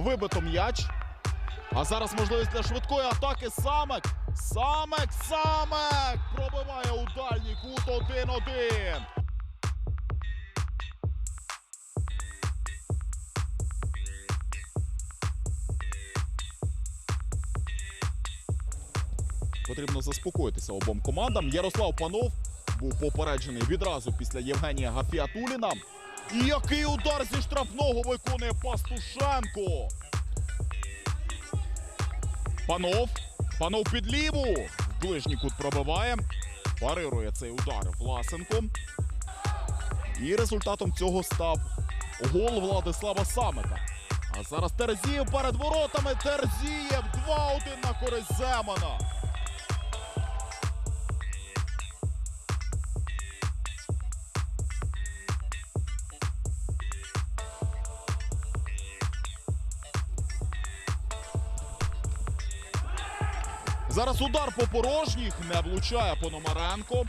Вибито м'яч. А зараз можливість для швидкої атаки. Самек. Самек, Самек! Пробиває у дальній кут 1-1. Потрібно заспокоїтися обом командам. Ярослав Панов був попереджений відразу після Євгенія Гафіатуліна. І який удар зі штрафного виконує Пастушенко. Панов. Панов під ліву. Ближній кут пробиває. Парирує цей удар Власенко. І результатом цього став гол Владислава Самика. А зараз Терзієв перед воротами. Терзієв 2-1 на користь Земана. Зараз удар по порожніх не влучає Пономаренко.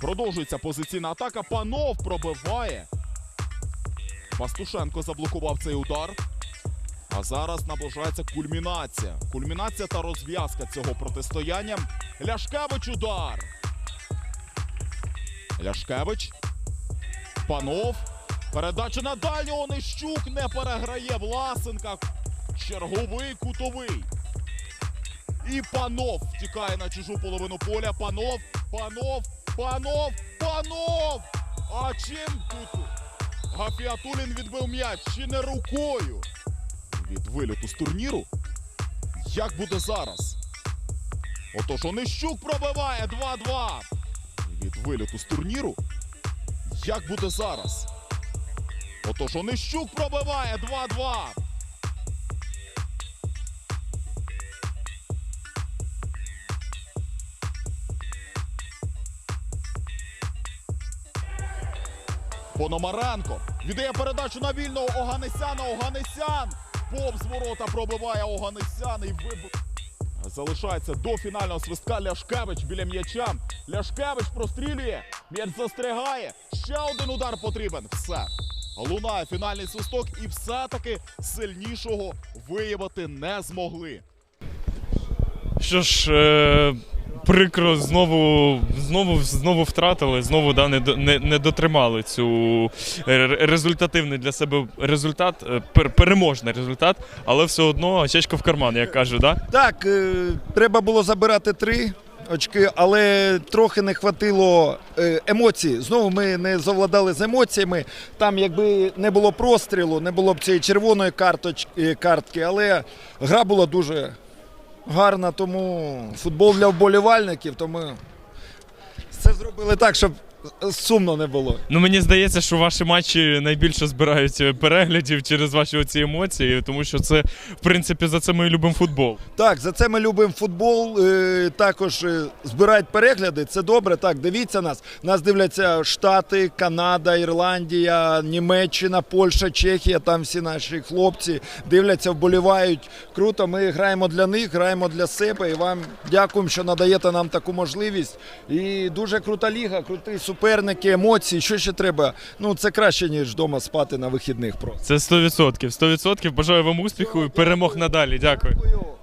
Продовжується позиційна атака. Панов пробиває. Пастушенко заблокував цей удар. А зараз наближається кульмінація. Кульмінація та розв'язка цього протистояння. Ляшкевич удар. Ляшкевич. Панов. Передача на дальнього Нищук не переграє Власенка. Черговий кутовий. І панов втікає на чужу половину поля. Панов, панов, панов, панов! А чим тут? Гафіатулін відбив м'яч чи не рукою? Від виліту з турніру. Як буде зараз? Отож Онищук пробиває 2-2. Від виліту з турніру. Як буде зараз? Отож Онищук пробиває 2-2. Пономаренко віддає передачу на вільного Оганесяна. Оганесян повз ворота пробиває Оганесян і виб... Залишається до фінального свистка Ляшкевич біля м'яча. Ляшкевич прострілює. М'яч застрягає. Ще один удар потрібен. Все. Лунає фінальний свисток і все-таки сильнішого виявити не змогли. Що ж, е, прикро, знову, знову, знову втратили, знову да, не, не, не дотримали цю ре- результативний для себе результат, е, пер- переможний результат, але все одно очечко в карман, як кажуть, да? Так, е, треба було забирати три очки, але трохи не хватило е, емоцій. Знову ми не завладали з емоціями. Там, якби не було прострілу, не було б цієї червоної карточки, картки, але гра була дуже гарна, тому футбол для вболівальників, то ми все зробили так, щоб сумно не було. Ну мені здається, що ваші матчі найбільше збирають е, переглядів через ваші оці емоції, тому що це, в принципі, за це ми любимо футбол. Так, за це ми любимо футбол. е, Також е, збирають перегляди. Це добре. Так, дивіться нас. Нас дивляться Штати, Канада, Ірландія, Німеччина, Польща, Чехія. Там всі наші хлопці дивляться, вболівають. Круто. Ми граємо для них, граємо для себе. І вам дякуємо, що надаєте нам таку можливість. І дуже крута ліга, круті суперники, емоції. Що ще треба? Ну це краще ніж вдома спати на вихідних. Просто Це 100%. 100%. Бажаю вам успіху і перемог надалі. Дякую. Дякую.